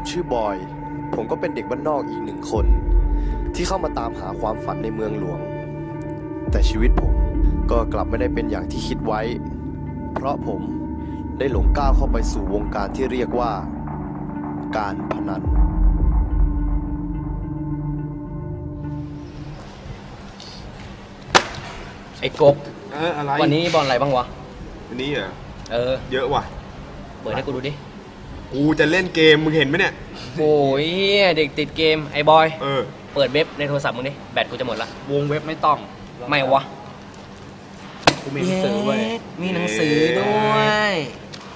ผมชื่อบอย ผมก็เป็นเด็กบ้านนอกอีกหนึ่งคน ที่เข้ามาตามหาความฝันในเมืองหลวง แต่ชีวิตผมก็กลับไม่ได้เป็นอย่างที่คิดไว้ เพราะผมได้หลงก้าวเข้าไปสู่วงการที่เรียกว่า การพนัน ไอ้กบเอออะไรวันนี้บอลอะไรบ้างวะ วันนี้เหรอเออ เยอะว่ะ เปิดให้กูดูดิ กูจะเล่นเกมมึงเห็นไหมเนี่ย โอ้ยเหี้ยเด็กติดเกมไอ้บอย เออ เปิดเว็บในโทรศัพท์มึงดิ แบตกูจะหมดละ วงเว็บไม่ต้องไม่วะกูมีหนังสือเว้ยดมีหนังสือด้วย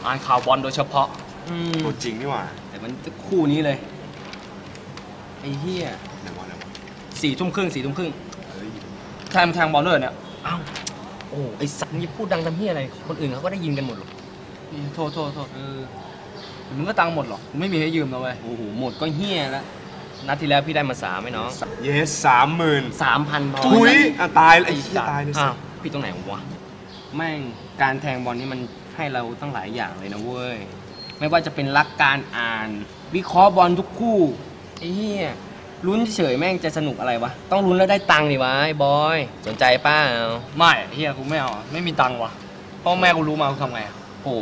อ่านข่าวบอลโดยเฉพาะ อืมตัวจริงนี่หว่าแต่มันคู่นี้เลย ไอ้เหี้ยไหนวะไหนวะสี่ทุ่มครึ่งสี่ทุ่มครึ่งเฮ้ยแทงแทงบอลด้วยเหรอเนี่ยเอ้าโอ้ไอ้สัตว์นี่พูดดังทำเฮียอะไร คนอื่นเขาก็ได้ยินกันหมดหรอก โทษโทษโทษเออแต่ มึงก็ตังค์หมดหรอกกูไม่มีให้ยืมนะเว้ยโอ้โหหมดก็เฮียแล้วนัดที่แล้วพี่ได้มาสามไหมน้องเยสสามหมื่นสามพันพอทุยอะตายแล้วไอ้เหี้ยตายเลยอ้าวพี่ตรงไหนวะแม่งการแทงบอลนี่มันให้เราตั้งหลายอย่างเลยนะเว้ยไม่ว่าจะเป็นรักการอ่าน วิเคราะห์บอลทุกคู่ไอ้เหี้ยลุ้นเฉยๆแม่งจะสนุกอะไรวะต้องลุ้นแล้วได้ตังค์ดิวะไอ้บอยสนใจเปล่าไม่ไอ้เฮียกูไม่เอาอะไม่มีตังค์วะพ่อแม่กูรู้มากูทำไงอะโอ้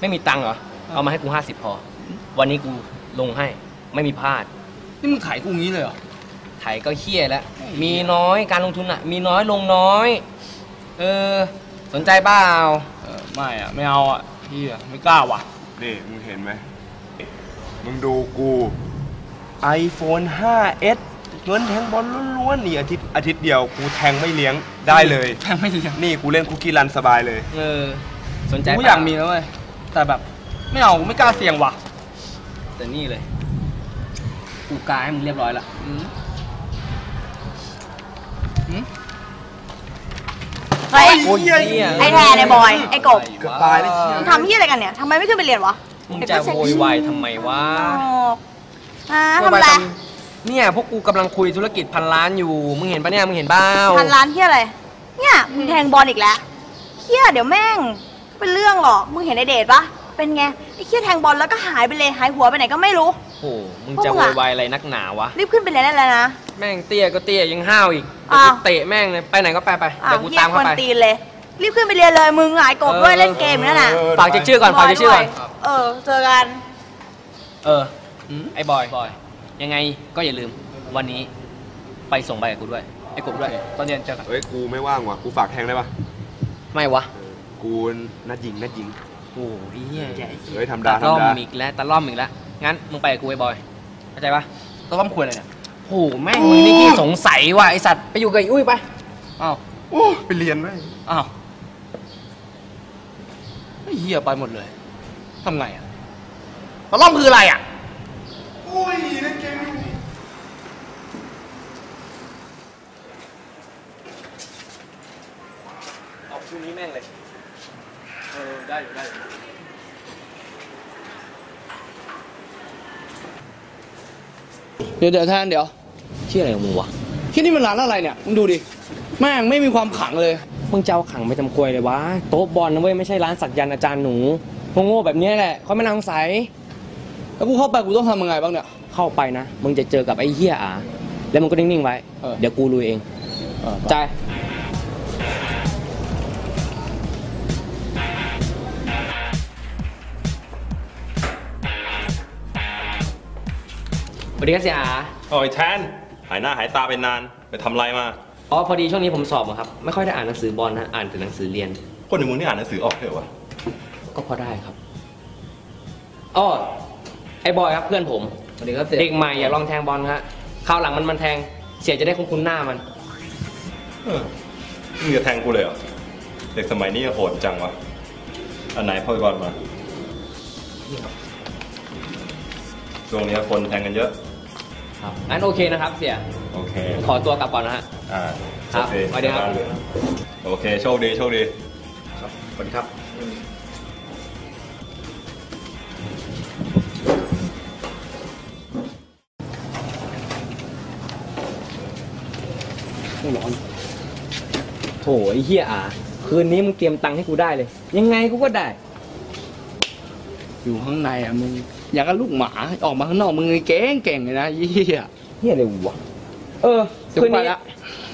ไม่มีตังค์เหรอ เอามาให้กูห้าสิบพอ วันนี้กูลงให้ไม่มีพลาด นี่มึงขายกูงี้เลยเหรอ ไถก็เฮี้ยแล้วไอ้เหี้ยมีน้อยการลงทุนอะ มีน้อยลงน้อย เออ สนใจเปล่าเออไม่อะไม่เอาอะเฮียไม่กล้าว่ะ นี่มึงเห็นไหม มึงดูกู iPhone 5s เงินแทงบอลล้วนๆนี่อาทิตย์อาทิตย์เดียวกูแทงไม่เลี้ยงได้เลย แทงไม่เลี้ยงนี่กูเล่นคุกกี้รันสบายเลย เออ สนใจกูเปล่อยากมีนะเว้ยแต่แบบ ไม่เอากูไม่กล้าเสี่ยงว่ะ แต่นี่เลย กูกาให้มึงเรียบร้อยละอืมอืมเฮ้ย โอ้ยเหี้ยไอ้แทนไอ้บอย ไอ้กบ เกือบตายเลยเชี่ยมึงทำเฮียอะไรกันเนี่ยทำไมไม่ขึ้นไปเรียนวะมึงจะโวยวายทำไมวะอ๋ออ่าโวทำยวายอะไรเนี่ยพวกกูกำลังคุยธุรกิจพันล้านอยู่ มึงเห็นปะเนี่ยมึงเห็นเปล่าพันล้านเฮียอะไร เนี่ยมึงแทงบอลอีกแล้วเฮียเดี๋ยวแม่ง เป็นเรื่องหรอก มึงเห็นไอเดทปะ เป็นไงไอ้เฮียแทงบอลแล้วก็หายไปเลยหายหัวไปไหนก็ไม่รู้ โอ้โหมึงจะโวยวายอะไรนักหนาวะ รีบขึ้นไปเรียนได้แล้วนะ แม่งเตี้ยก็เตี้ยยังห้าวอีกเดี๋ยวอ้าวกูเตะแม่งเลยไปไหนก็ไปไปอะเดี๋ยวกูเฮียตามคเข้านไป ตีนเลย รีบขึ้นไปเรียนเลยมึงหายกบด้วยเออเล่นเกมอยู่นั่นน่ะฝากเช็คชื่อก่อนฝากเช็คชื่อก่อนบยด้วยเออเจอกัน เออไอ้บอยบอย ยังไงก็อย่าลืม วันนี้ไปส่งใบกับกูด้วย ไอ้กบด้วย ตอนเย็นเจอกัน เฮ้ย กูไม่ว่างว่ะ กูฝากแทงได้ปะไม่วะ กูนัดยิงนัดยิง โอ้ยเหี้ยเฮ้ยธรรมดาตะล่อธรรมดามอีกแล้วตะล่อมอีกแล้วงั้นมึงไปกับกูไอ้บอยเข้าใจปะต้องคุยอะไรเนี่ยโอ้โหแม่งมึงนี่ขี้สงสัยว่ะไอสัตว์ไปอยู่กับไอ้อุ้ยไปอ้าวโอ้ไปเรียนไหมอ้าวไอ้เฮียไปหมดเลยทำไงอะตะล่อมคืออะไรอะโอ้ยเล่นเกมอยู่ออกคู่นี้แม่งเลยเออได้อยู่ได้อยู่ เดี๋ยวเดี๋ยวแทนเดี๋ยวชื่ออะไรของมึงวะที่นี่มันร้านอะไรเนี่ยมึงดูดิแม่งไม่มีความขลังเลยมึงจะเอาขังไปทำควยเลยวะโต๊ะบอลนะเว้ยไม่ใช่ร้านสักยันต์อาจารย์หนูโง่ๆแบบนี้แหละเขาไม่น่าสงสัยแล้วกูเข้าไปกูต้องทำยังไงบ้างเนี่ยเข้าไปนะมึงจะเจอกับไอ้เหี้ยอาแล้วมึงก็นิ่งๆไว้เออเดี๋ยวกูลุยเองใจ สวัสดีครับเสียอาโอ้ยแทน หายหน้าหายตาไปนาน ไปทำอะไรมา อ๋อพอดีช่วงนี้ผมสอบอะครับ ไม่ค่อยได้อ่านหนังสือบอลนะอ่านแต่หนังสือเรียน คนในมึงนี่อ่านหนังสือออกเถอะวะก็พอได้ครับอ้อไอ้บอยครับเพื่อนผม สวัสดีครับเสียเด็กใหม่อยากลองแทงบอลครับคราวหลังมันมันแทง เสียจะได้คุ้นๆหน้ามัน เออมึงจะแทงกูเลยเหรอ เด็กสมัยนี้โหดจังวะ อันไหนพ่อยบอลมาช่วงนี้คนแทงกันเยอะ ครับงั้นโอเคนะครับเสียโอเคขอตัวกลับก่อนนะฮะอ่าครับโอเคสวัสดีครับโอเคโชคดีโชคดีครับสวัสดีครับร้อนโถไอ้เหี้ยอาคืนนี้มึงเตรียมตังค์ให้กูได้เลย ยังไงกูก็ได้ อยู่ข้างในอะมึง อย่างกับลูกหมาออกมาข้างนอกมึงเก่งเก่งเลยนะเหี้ยเฮียอะไรวะเออเดี๋ยวคืนไปนี้ละ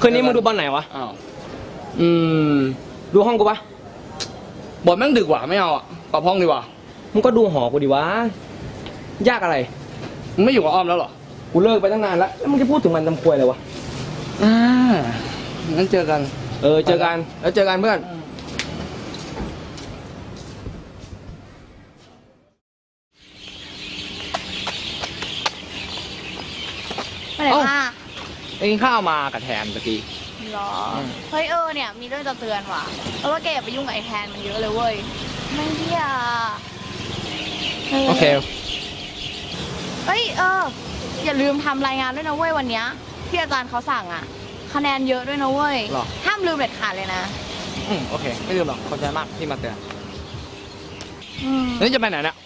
คืนนี้มึงดูบอลไหนวะอ้าวอืม ดูห้องกูปะบอลแม่งดึกว่ะไม่เอาอะกลับห้องดีกว่ามึงก็ดูหอกูดิวะยากอะไรมึงไม่อยู่กับอ้อมแล้วเหรอกูเลิกไปตั้งนานแล้วแล้วมึงจะพูดถึงมันทำควยเลยวะอ่างั้นเจอกัน เออเจอกันแล้วเจอกันเพื่อน ไปไหน เอ้า มา ไปกินข้าวมากับแทนตะกี้ หรอ เฮ้ยเออเนี่ยมีเรื่องจะเตือนว่ะเพราะว่าแกอย่าไปยุ่งกับไอ้แทนมันเยอะเลยเว้ย ไม่เที่ยโอเค เฮ้ยเออ อย่าลืมทำรายงานด้วยนะเว้ยวันเนี้ยที่อาจารย์เขาสั่งอะคะแนนเยอะด้วยนะเว้ย หรอ ห้ามลืมเด็ดขาดเลยนะ อืมโอเค ไม่ลืมหรอกขอบใจมากที่มาเตือนอืม แล้วจะไปไหนเนี่ย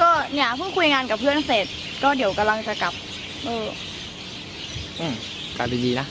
ก็เนี่ยเพิ่งคุยงานกับเพื่อนเสร็จ ก็เดี๋ยวกำลังจะกลับ เออ อืม การดีๆนะ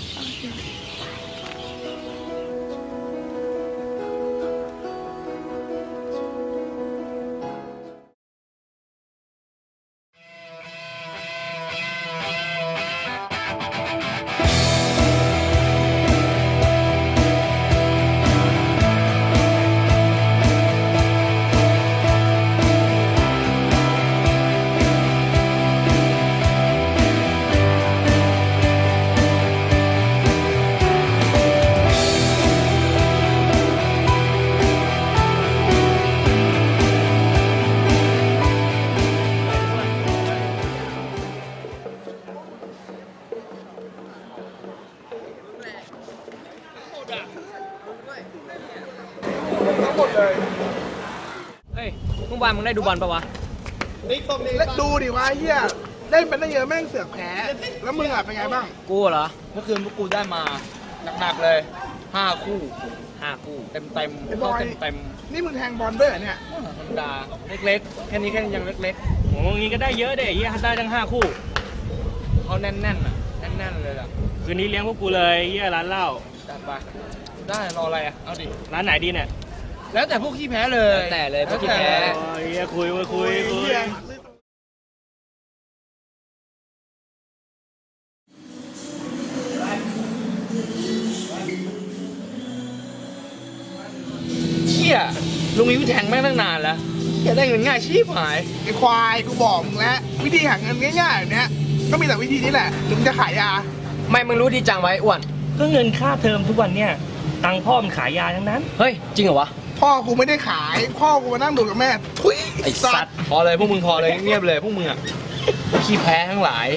งได้ดูบอลปะวะ แล้วดูดิวะเฮียเล่นเป็นตั้งเยอะแม่งเสือกแพ้แล้วมึงอะเป็นไงบ้างกูเหรอ เมื่อคืนพวกกูได้มาหนักๆเลยห้าคู่ห้าคู่เต็มเต็มไอ้บเข้าอยเต็มเต็มนี่มึงแทงบอลด้วยเหรอเนี่ยธรรมดาเล็กๆแค่นี้แค่ยังเล็กโอ้งี้ก็ได้เยอะเด้เฮียได้ทั้งห้าคู่ๆเขาแน่นๆอะแน่นๆเลยอะคืนนี้เลี้ยงพวกกูเลยเฮียร้านเหล้าจัดไปได้รออะไรอะเอาดิร้านไหนดีเนี่ย แล้วแต่พวกขี้แพ้เลยแล้วแต่เลยพวกขี้แพ้เฮียคุยคุยคุยคุย เชี่ยลุงอิ้วแทงแม่งตั้งนานแล้วอย่าได้เงินง่ายชีพหาย ไอ้ควายกูบอกมึงแล้ววิธีหาเงินง่ายๆแบบเนี้ยก็มีแต่วิธีนี้แหละถึงจะขายยาไม่มึงรู้ดีจังไว้อ้วน ก็เงินค่าเทอมทุกวันเนี่ย ตังค์พ่อมันขายยาทั้งนั้น เฮ้ย จริงเหรอวะ พ่อกูไม่ได้ขาย พ่อกูมานั่งดูกับแม่ทุยไอ้สัตว์พอเลยพวกมึงพอเลยเงียบเลยพวกมึงอะขี้แพ้ทั้งหลาย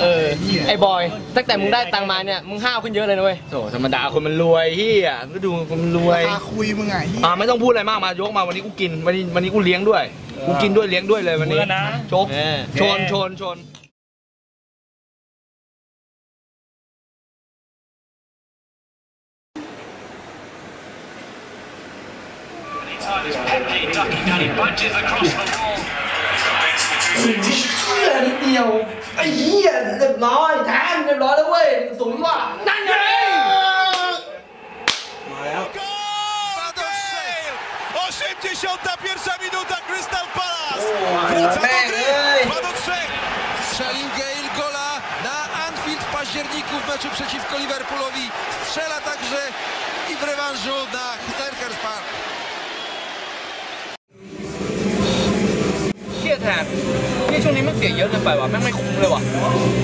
เออ ไอ้บอย ตั้งแต่มึงได้ตังค์มาเนี่ย มึงห้าวขึ้นเยอะเลยนะเว้ยโถธรรมดาคนมันรวยเฮียก็ดูคนมันรวยราคาคุยมึงไงเหี้ยอ่าไม่ต้องพูดอะไรมากมายกมาวันนี้กูกิน วันนี้วันนี้กูเลี้ยงด้วย กูกินด้วยเลี้ยงด้วยเลยวันนี้รู้แล้วนะโชก เออ ชนชนชน ไอ้เหี้ยเรียบร้อยแทนเรียบร้อยแล้วเว้ยสูงว่ะนั่นไง81 minuta Crystal Palace! Wraca do gry! 2 do 3! Strzelił Gale gola na Anfield w październiku w meczu przeciwko Liverpoolowi. Strzela także i w rewanżu na Selhurst Park. แทนนี่ช่วงนี้มันเสียเยอะเกินไปว่ะแม่งไม่คุ้มเลยว่ะ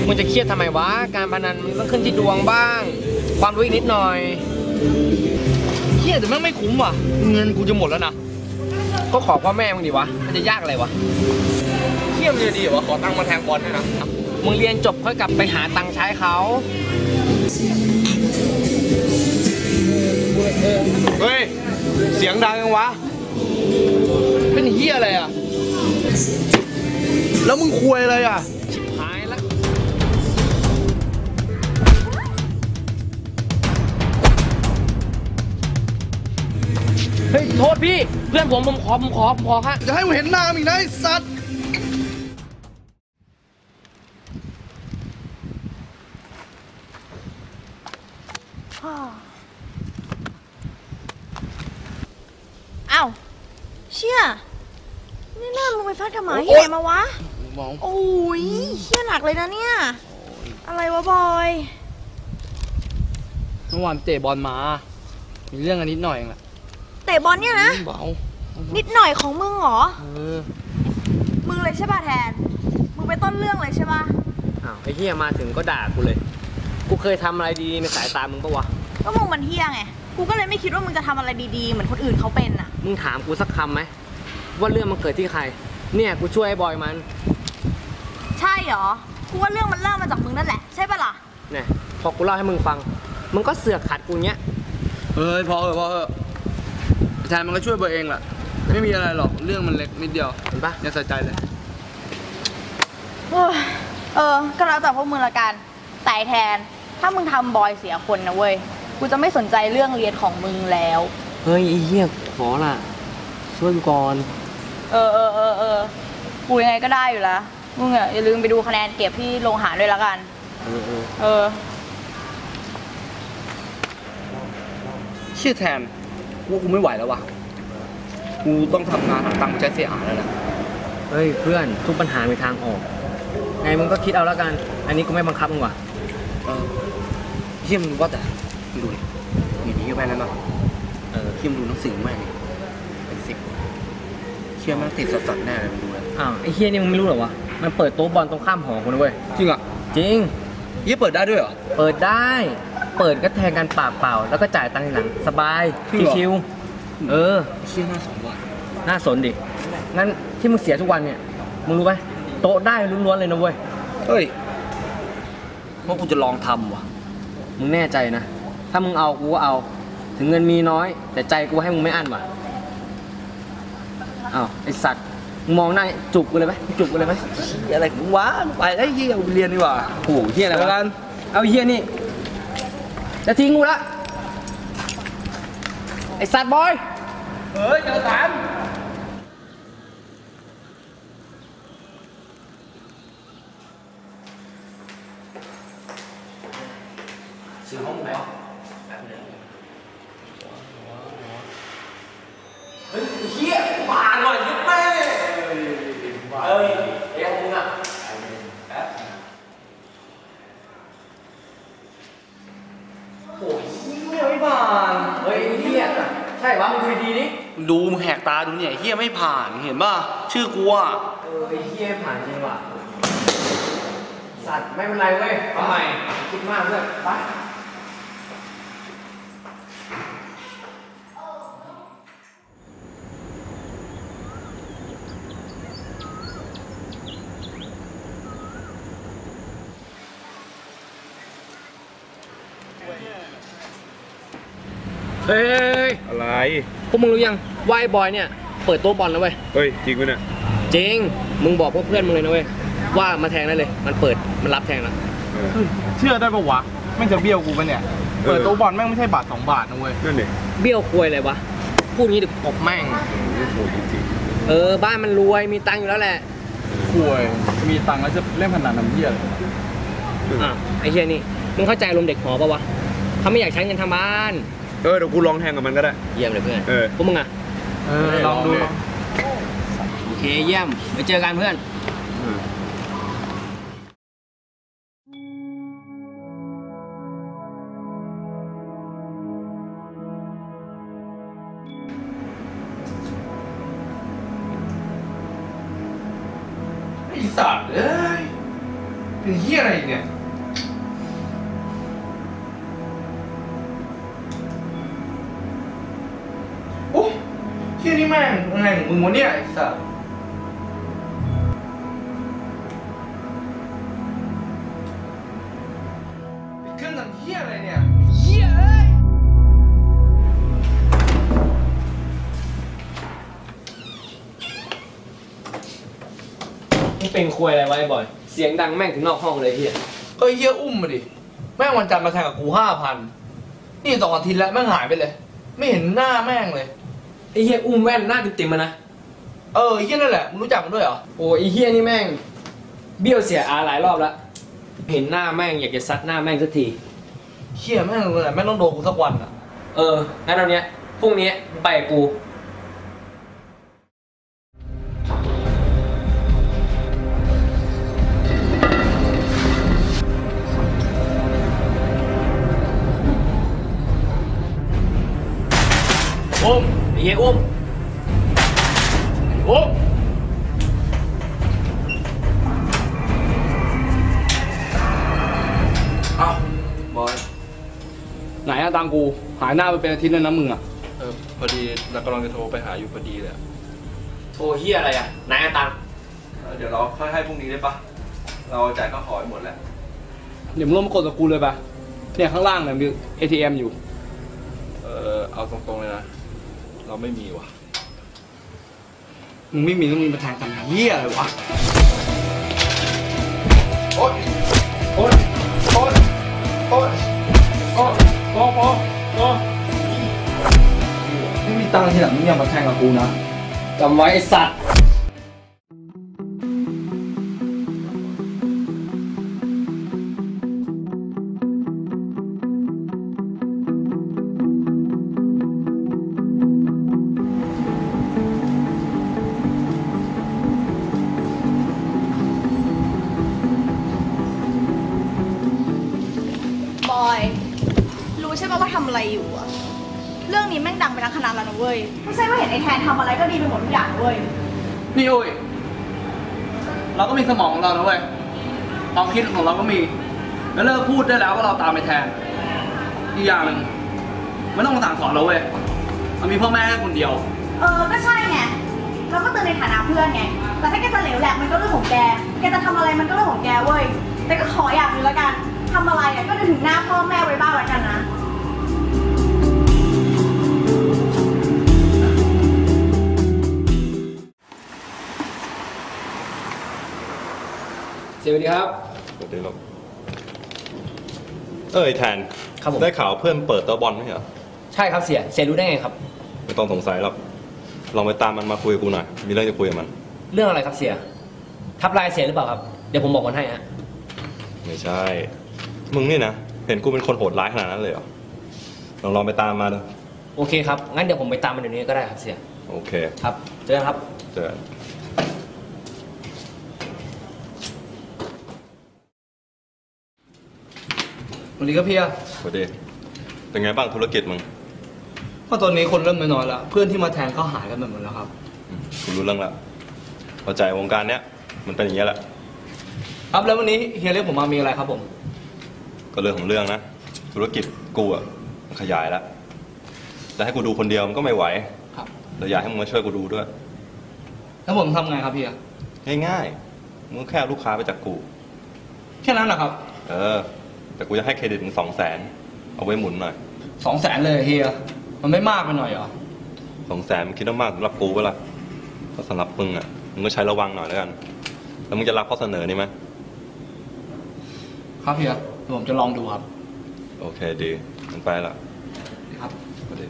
มึงจะเครียดทำไมวะ การพนันมันต้องขึ้นที่ดวงบ้าง ความรู้อีกนิดหน่อยเครียดแต่แม่งไม่คุ้มว่ะ เงินกูจะหมดแล้วนะ ก็ขอพ่อแม่มึงดิวะ มันจะยากอะไรวะเครียดมันจะดีเหรอวะขอตังค์มาแทงบอลด้วยนะ มึงเรียนจบค่อยกลับไปหาตังค์ใช้เขาเฮ้ย เสียงดังยังวะ เป็นเฮียอะไรอะ แล้วมึงคุยอะไรอะหายละเฮ้ย โทษพี่ เพื่อนผมผมขอผมขอผมขอครับจะให้มึงเห็นหน้ามึงอีกนะไอ้สัตว์ อ้าวเชี่ยนี่หน้ามึงไปฟาดกับหมาที่ไหนมาวะเบาโอ้ยเฮี้ยหนักเลยนะเนี่ย อะไรวะบอยเมื่อวานเตะบอลมา มีเรื่องกันนิดหน่อยเองแหละเตะบอลเนี่ยนะเบานิดหน่อยของมึงเหรอเออมึงเลยใช่ป่ะแทน มึงเป็นต้นเรื่องเลยใช่ป่ะอ้าวไอ้เฮียมาถึงก็ด่ากูเลย กูเคยทำอะไรดีในสายตามึงปะวะ ก็มึงมันเฮี้ยไง กูก็เลยไม่คิดว่ามึงจะทำอะไรดีๆ เหมือนคนอื่นเขาเป็นอะ มึงถามกูสักคำไหมว่าเรื่องมันเกิดที่ใคร เนี่ยกูช่วยไอ้บอยมันใช่เหรอ กูว่าเรื่องมันเริ่มมาจากมึงนั่นแหละ ใช่ป่ะล่ะ เนี่ยพอกูเล่าให้มึงฟัง มึงก็เสือกขัดกูเนี้ยเฮ้ยพอเถอะพอเถอะแทนมันก็ช่วยเบอร์เองแหละไม่มีอะไรหรอกเรื่องมันเล็กนิดเดียวเห็นปะอย่าใส่ใจเลยเฮ้ยเออ ก็แล้วแต่พวกมึงละกัน แต่แทน ถ้ามึงทำบอยเสียคนนะเว้ย กูจะไม่สนใจเรื่องเรียนของมึงแล้ว เฮ้ยไอ้เหี้ยขอละช่วยกูก่อน เออเออเออเออกูยังไงก็ได้อยู่แล้ว มึงอะอย่าลืมไปดูคะแนนเก็บที่โรงอาหารด้วยละกัน เออเออเออเชื่อแทนกูว่ากูไม่ไหวแล้ววะกูต้องทำงานหาตังค์มาใช้เสียหายแล้วนะเฮ้ยเพื่อนทุกปัญหามีทางออก ไงมึงก็คิดเอาแล้วกัน อันนี้กูไม่บังคับมึงว่ะเออเฮียมึงว่าแต่มึงดูดิมีนี้กับแม่แล้วเนาะเออเฮียมึงดูหนังสือแม่งดิเป็นสิบเชื่อแม่งติดสัสๆแน่เลยมึงดูเลยอ้าวไอ้เฮียนี่มึงไม่รู้เหรอวะ มันเปิดโต๊ะบอลตรงข้ามหอกูนะเว้ย จริงอะจริงเฮียเปิดได้ด้วยเหรอ เปิดได้ เปิดก็แทงกันปากเปล่า แล้วก็จ่ายตังค์ทีหลัง สบาย จริงเหรอ ชิวๆเออ เชื่อหน้าสองว่ะน่าสนดิ งั้นที่มึงเสียทุกวันเนี่ย มึงรู้ไหมโต๊ะได้ล้วนๆเลยนะเว้ย เฮ้ยว่ากูจะลองทำว่ะ มึงแน่ใจนะ ถ้ามึงเอากูก็เอา ถึงเงินมีน้อย แต่ใจกูให้มึงไม่อั้นว่ะอ้าวไอสัตว์ มึงมองหน้าจุกกูเลยไหมจุกกูเลยไหมอะไรของมึงวะไปไอ้เฮียกูเรียนดีกว่าโอ้โหเฮียอะไรเจอกัวะนเอาเฮียนี่จะทิ้งกูละไอสัตว์บอยเฮ้ยเจอกันซื้อห้องไหนเฮ้ยเฮียผ่านหน่อยยึดแม่เอ้ยไอ้ของมึงอะโอ้ยเฮียไม่ผ่าน เฮ้ยเฮียใช่วะมึงดูดีๆดิดูมึงแหกตาดูเนี่ยเฮียไม่ผ่านเห็นป่ะชื่อกูอะเออไอ้เฮียผ่านจริงว่ะสัตว์ไม่เป็นไรเว้ยทำไมคิดมากเพื่อนไปเฮ้ย อะไรพวกมึงรู้ยังว่าไอ้บอยเนี่ยเปิดโต๊ะบอลแล้วเว้ยเฮ้ยจริงปะเนี่ยจริงมึงบอกพวกเพื่อนมึงเลยนะเว้ยว่ามาแทงได้เลย มันเปิดมันรับแทงแล้วเชื่อได้ปะวะแม่งจะเบี้ยวกูปะเนี่ยเปิดโต๊ะบอลแม่งไม่ใช่บาทสองบาทนะเว้ยนั่นดิเบี้ยวควยเลยวะพูดงี้เดี๋ยวตบแม่งโหจริงเออบ้านมันรวยมีตังค์อยู่แล้วแหละป่วยมีตังค์แล้วจะเล่นพนันน้ำเยี่ยเลยอะไอ้เฮียนี่มึงเข้าใจลมณ์เด็กหอปะวะเขาไม่อยากใช้เงินทำบ้านๆ เออเดี๋ยวกูลองแทงกับมันก็ได้ เยี่ยมเลยเพื่อนเออ พวกมึงอะ เออลองดู โอเคเยี่ยม ไปเจอกันเพื่อน เฮียนี่แม่งยังไงของมึงวะเนี่ยไอ้สัตว์เป็นเครื่องทำเฮียอะไรเนี่ยเฮียเอ้ยมึงเป็นควยอะไรวะไอ้บอย เสียงดังแม่งถึงนอกห้องเลยเฮียก็ไอ้เฮียอุ้มมาดิ แม่งวันจันทร์มาแทงกับกูห้าพันนี่สองอาทิตย์แล้วแม่งหายไปเลย ไม่เห็นหน้าแม่งเลย ไอ้เฮียอุ้มแว่นหน้าติ่มๆมานะ เออไอ้เฮียนั่นแหละมึงรู้จักมันด้วยเหรอ โอ้ยไอ้เฮียนี่แม่ง เบี้ยวเสียอาหลายรอบแล้ว เห็นหน้าแม่งอยากจะซัดหน้าแม่งสักที เฮียแม่งเลยแม่งต้องโดนกูสักวันอะ เอองั้นเอาเนี้ยพรุ่งนี้ไปกับกู อุ้มไอ้เหี้ยอุ้มอุ้มอ้าวบอย ไหนอะตังกู หายหน้าไปเป็นอาทิตย์แล้วนะมึงอะเออพอดีเรากำลังจะโทรไปหาอยู่พอดีเลยอะโทรเฮียอะไรอะไหนอะตังค์เดี๋ยวเราค่อยให้พรุ่งนี้ได้ปะเราจ่ายค่าขอให้หมดแล้ว เดี๋ยวมึงลงมากดกับกูเลยปะเนี่ยข้างล่างเนี่ยมี ATM อยู่ เออเอาตรงๆเลยนะ เราไม่มีว่ะ มึงไม่มีต้องมีมาแทงกันเฮียอะไรวะ โอ๊ยโอ๊ยโอ๊ยโอ๊ยโอ้โอ้โอ้โอ้ไม่มีตังค์ทีหลังมึงอย่ามาแทงกับกูนะจำไว้ไอ้สัตว์ เรื่องนี้แม่งดังไปทั้งคณะแล้วนะเว้ย ไม่ใช่ว่าเห็นไอ้แทนทำอะไรก็ดีไปหมดทุกอย่างเว้ย นี่โอ้ย เราก็มีสมองของเรานะเว้ยความคิดของเราก็มี แล้วเลิกพูดได้แล้วว่าเราตามไปแทน อีกอย่างหนึ่งไม่ต้องมาสั่งสอนเราเว้ยมันมีพ่อแม่แค่คนเดียว เออ ก็ใช่ไง เราก็เตือนในฐานะเพื่อนไง แต่ถ้าแกจะเหลวแหลกมันก็เรื่องของแก แกจะทำอะไรมันก็เรื่องของแกเว้ย แต่ก็ขออย่างหนึงละกันทำอะไรอะก็นึกถึงหน้าพ่อแม่ไว้บ้างละกันนะ สวัสดีครับ สวัสดีครับเอ้ยแทนครับผม ได้ข่าวเพื่อนเปิดโต๊ะบอลไหมเหรอ ใช่ครับเสียเสียรู้ได้ไงครับ ไม่ต้องสงสัยหรอกลองไปตามมันมาคุยกับกูหน่อย มีเรื่องจะคุยกับมัน เรื่องอะไรครับเสีย ทับลายเสียหรือเปล่าครับ เดี๋ยวผมบอกมันให้ฮะ ไม่ใช่ มึงนี่นะ เห็นกูเป็นคนโหดร้ายขนาดนั้นเลยเหรอ ลองลองไปตามมาดูโอเคครับ งั้นเดี๋ยวผมไปตามมันเดี๋ยวนี้ก็ได้ครับเสีย โอเค ครับ เจอกันครับ เจอกัน วันนี้ก็เพียสวัสดี เป็นไงบ้างธุรกิจมึงเพราะตอนนี้คนเริ่มน้อยๆแล้วเพื่อนที่มาแทงก็หายกันไปหมดแล้วครับอืมกูรู้เรื่องแล้วเข้าใจวงการเนี้ยมันเป็นอย่างเงี้ยแหละครับแล้ววันนี้เฮียเรียกผมมามีอะไรครับผม ก็เรื่องของเรื่องนะ ธุรกิจกูอะมันขยายแล้วแต่ให้กูดูคนเดียวมันก็ไม่ไหวครับเลยอยากให้มึงมาช่วยกูดูด้วย แล้วผมทำไงครับเฮียง่ายๆมึงก็แค่เอาลูกค้าไปจากกู แค่นั้นเหรอครับ เออ แต่กูจะให้เครดิตมึงสองแสนเอาไว้หมุนหน่อยสองแสนเลยเฮีย มันไม่มากไปหน่อยเหรอสองแสนมึงคิดว่ามากสำหรับกูเปะล่าก็สำหรับมึงอะมึงก็ใช้ระวังหน่อยแล้วกัน แล้วมึงจะรับข้อเสนอนี่ไหมครับเฮียเดี๋ยวผมจะลองดูครับ โอเคดีมันไปละ ครับ สวัสดี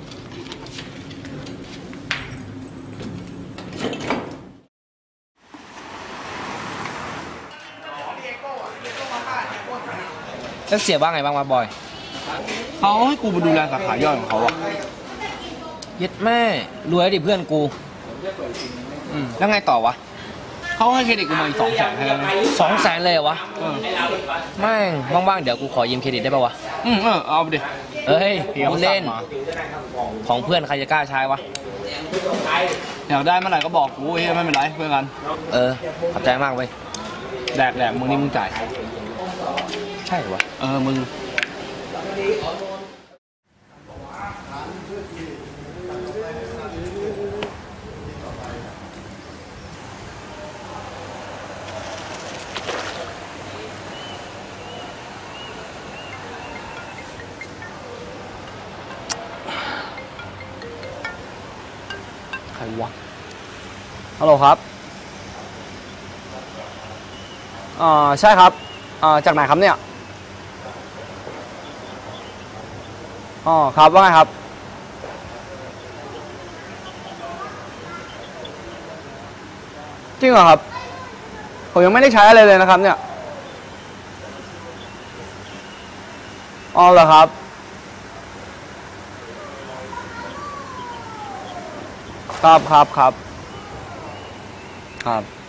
แล้วเสียบ้างไงบ้างวะบอยเขาให้กูไปดูแลสาขาย่อยของเขาอะเย็ดแม่รวยดิเพื่อนกูอืมแล้วไงต่อวะเขาให้เครดิตกูมาอีกสองแสนแค่นั้นเองสองแสนเลยเหรอวะเออแม่งว่างๆเดี๋ยวกูขอยืมเครดิตได้ป่าวะอืมเออเอาไปดิเอ้ยเดี๋ยวกูเล่นสั่งมาของเพื่อนใครจะกล้าใช้วะอยากได้เมื่อไหร่ก็บอกกูเฮียไม่เป็นไรเพื่อนกัน เออขอบใจมากเว้ยแดกแดกมึงนี่มึงจ่าย ใช่วะเออมึงใครวะฮัลโหลครับอ่าใช่ครับอ่าจากไหนครับเนี่ย อ๋อครับว่าไงครับ จริงเหรอครับ ผมยังไม่ได้ใช้อะไรเลยนะครับ เนี่ยอ๋อเหรอครับครับครับครับครับครับ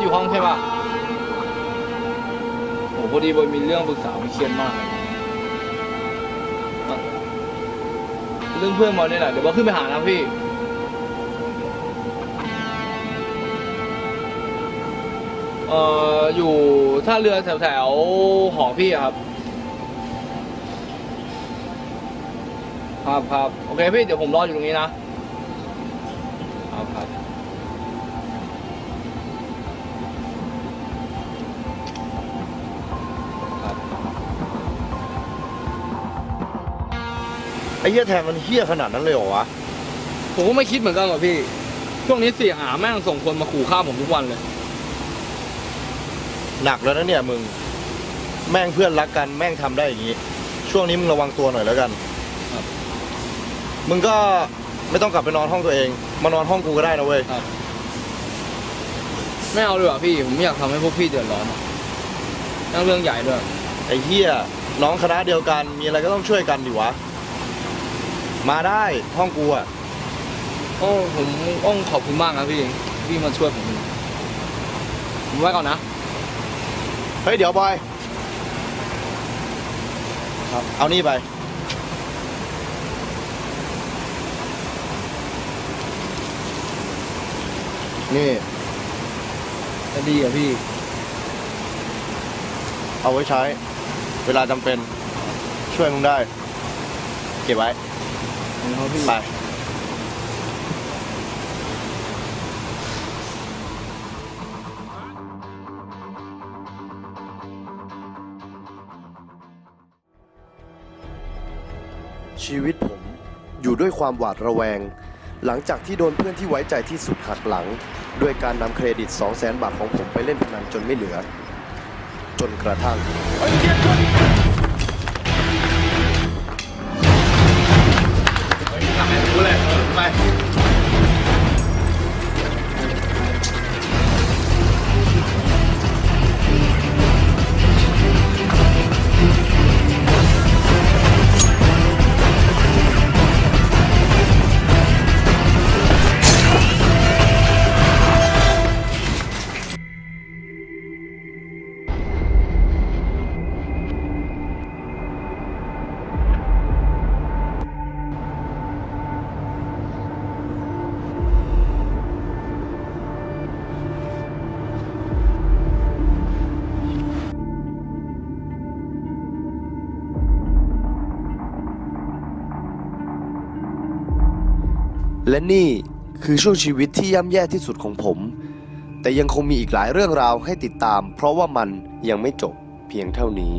อยู่ห้องใช่ปะโอ้พอดีบอยมีเรื่องปรึกษาไม่เครียดมากเลยเรื่องเพื่อนบอยนี่แหละเดี๋ยวบอยขึ้นไปหานะพี่เอ่ออยู่ท่าเรือแถวแถวหอพี่ครับ ครับครับโอเคพี่เดี๋ยวผมรออยู่ตรงนี้นะครับครับ ไอ้เหี้ยแทนมันเหี้ยขนาดนั้นเลยเหรอวะ ผมก็ไม่คิดเหมือนกันว่ะพี่ ช่วงนี้เสียหาแม่งส่งคนมาขู่ฆ่าผมทุกวันเลย หนักแล้วนะเนี่ยมึง แม่งเพื่อนรักกันแม่งทำได้อย่างนี้ ช่วงนี้มึงระวังตัวหน่อยแล้วกันครับมึงก็ไม่ต้องกลับไปนอนห้องตัวเอง มานอนห้องกูก็ได้นะเว้ยไม่เอาเลยว่ะพี่ ผมไม่อยากทำให้พวกพี่เดือดร้อนอะนั่งเรื่องใหญ่ด้วย ไอ้เหี้ยน้องคณะเดียวกันมีอะไรก็ต้องช่วยกันดิวะ มาได้ห้องกูอะโอ้ผมต้องขอบคุณมากนะพี่พี่มาช่วยผมผมไว้ก่อนนะ เฮ้ยเดี๋ยวบอยครับเอานี่ไป นี่จะดีเหรอะพี่ เอาไว้ใช้ เวลาจำเป็น ช่วยมึงได้ เก็บไว้ ไปชีวิตผมอยู่ด้วยความหวาดระแวง หลังจากที่โดนเพื่อนที่ไว้ใจที่สุดหักหลัง ด้วยการนำเครดิต 2 0 0แสนบาทของผมไปเล่นพนันจนไม่เหลือ จนกระทั่ง 拜。 และนี่คือช่วงชีวิตที่ย่ำแย่ที่สุดของผม แต่ยังคงมีอีกหลายเรื่องราวให้ติดตาม เพราะว่ามันยังไม่จบเพียงเท่านี้